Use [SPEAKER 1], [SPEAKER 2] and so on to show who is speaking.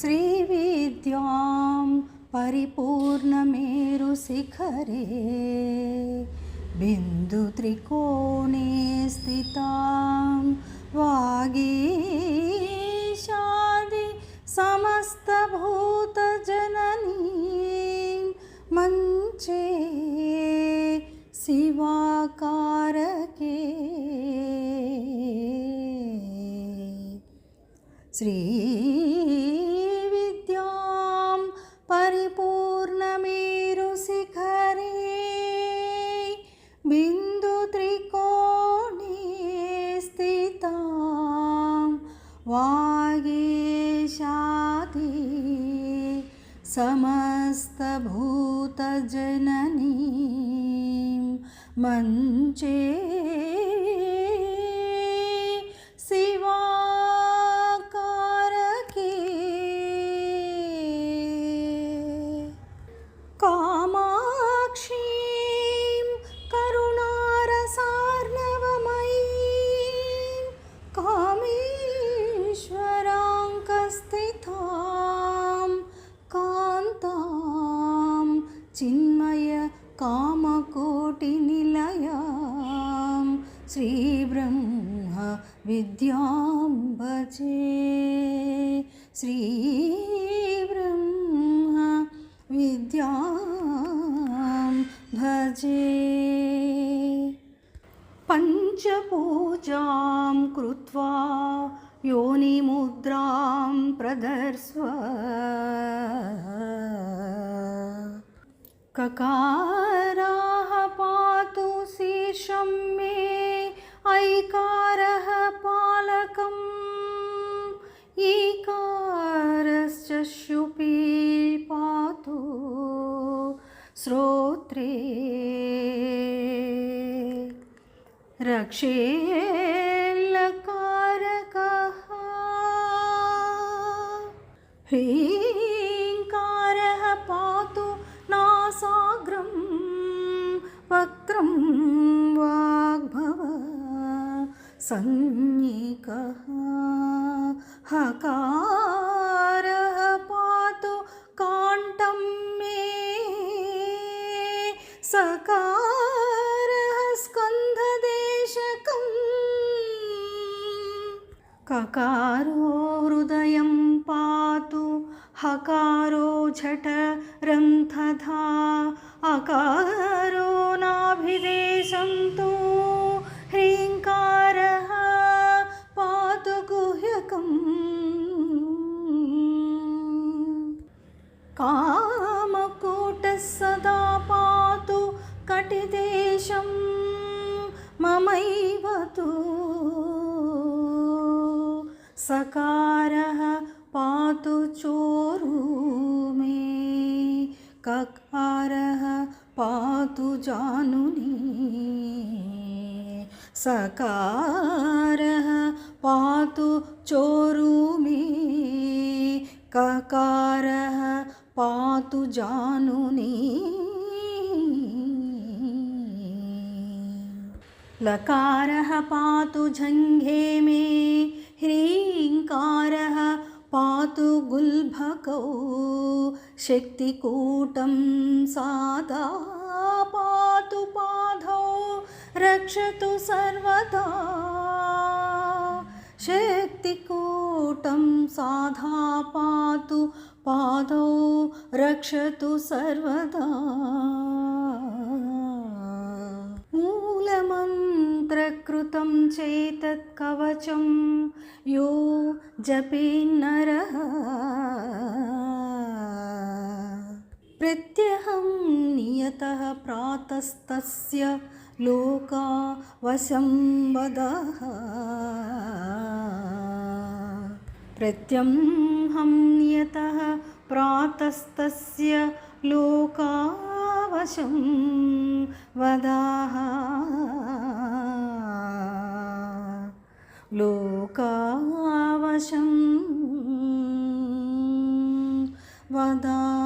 [SPEAKER 1] श्रीविद्यां परिपूर्णमेरुशिखरे बिन्दुत्रिकोणे स्थितां वागीशादि समस्तभूतजननीं मञ्चे शिवाकारके श्रीविद्यां समस्तभूतजननीं मञ्चे श्रीब्रह्म विद्यां भजे। श्रीब्रह्म विद्यां भजे। पञ्चपूजां कृत्वा योनिमुद्रां प्रदर्स्व ककाराः पातु शीर्षं मे। ऐकारः पालकम् ईकारश्च शुपी पातु श्रोत्रे रक्षेल्लकारकः ह्रीङ्कारः पातु नासाग्रं वक्त्रं वाग्भव संज्ञिकः हकारः पातु काण्ठं मे। सकारः स्कन्धदेशकम् ककारो हृदयं पातु, हकारो झठरन्थधा अकारो नाभिदेशं तु ह्रीङ्कारः कटिदेशं ममैव तु। सकारः पातु चोरू मे। ककारः पातु जानुनी। सकारः पातु चोरू मे। ककारः पातु जानुनी। लकारः पातु जङ्घे मे, ह्रीङ्कारः पातु गुल्भकौ शक्तिकूटं सादा पातु पादौ रक्षतु सर्वदा। शक्तिकूटं साधा पातु पादौ रक्षतु सर्वदा। मूलमन्त्रकृतं चेतत् कवचं यो जपेन्नरः प्रत्यहं नियतः प्रातस्तस्य लोका वशं वदः प्रत्यहं नियतः प्रातस्तस्य लोकावशं वदाः लोकावशं वदा